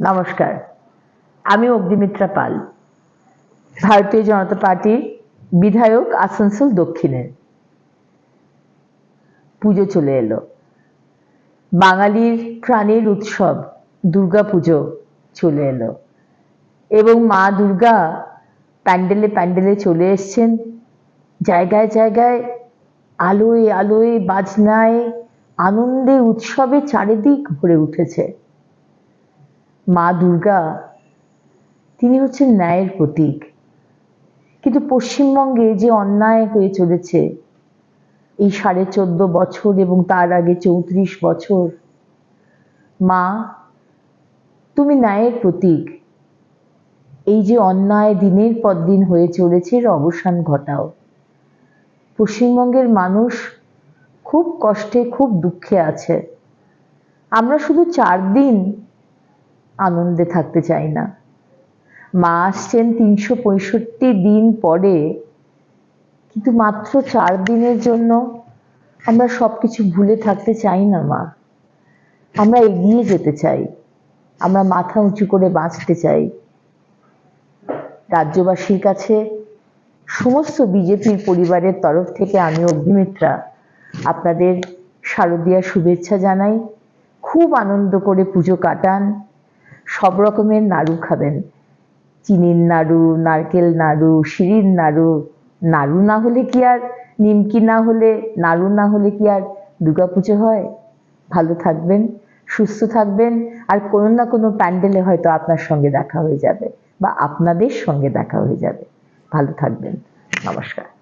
নমস্কার। আমি অগ্নিমিত্রা পাল। ভারতীয় জনতা পার্টির বিধায়ক আসানসোল দক্ষিণের। পুজো চলে এলো। বাঙালির প্রাণের উৎসব দুর্গা পুজো চলে এলো। এবং মা দুর্গা প্যান্ডেলে প্যান্ডেলে চলে এসছেন। জায়গায় জায়গায় আলোয় আলোয়, বাজনায়, আনন্দে উৎসবে চারিদিক ভরে উঠেছে। মা দুর্গা, তিনি হচ্ছেন ন্যায়ের প্রতীক। কিন্তু পশ্চিমবঙ্গে যে অন্যায় হয়ে চলেছে, এই সাড়ে চোদ্দ বছর এবং তার আগে চৌত্রিশ বছর, মা, তুমি ন্যায়ের প্রতীক। এই যে অন্যায় দিনের পর দিন হয়ে চলেছে, এর অবসান ঘটাও। পশ্চিমবঙ্গের মানুষ খুব কষ্টে, খুব দুঃখে আছে। আমরা শুধু চার দিন আনন্দে থাকতে চাই না। মা আসছেন তিনশো পঁয়ষট্টি দিন পরে। কিন্তু মাত্র চার দিনের জন্য আমরা সব কিছু ভুলে থাকতে চাই না, মা। আমরা এগিয়ে যেতে চাই। আমরা মাথা উঁচু করে বাঁচতে চাই। রাজ্যবাসীর কাছে সমস্ত বিজেপির পরিবারের তরফ থেকে আমি অগ্নিমিত্রা আপনাদের শারদীয়া শুভেচ্ছা জানাই। খুব আনন্দ করে পুজো কাটান। সব রকমের নাড়ু খাবেন। চিনির নাড়ু, নারকেল নাড়ু, শিরির নাড়ু। নাড়ু না হলে কি আর, নিমকি না হলে, নাড়ু না হলে কি আর দুর্গাপুজো হয়? ভালো থাকবেন, সুস্থ থাকবেন, আর কোনো না কোনো প্যান্ডেলে হয়তো আপনার সঙ্গে দেখা হয়ে যাবে বা আপনাদের সঙ্গে দেখা হয়ে যাবে। ভালো থাকবেন। নমস্কার।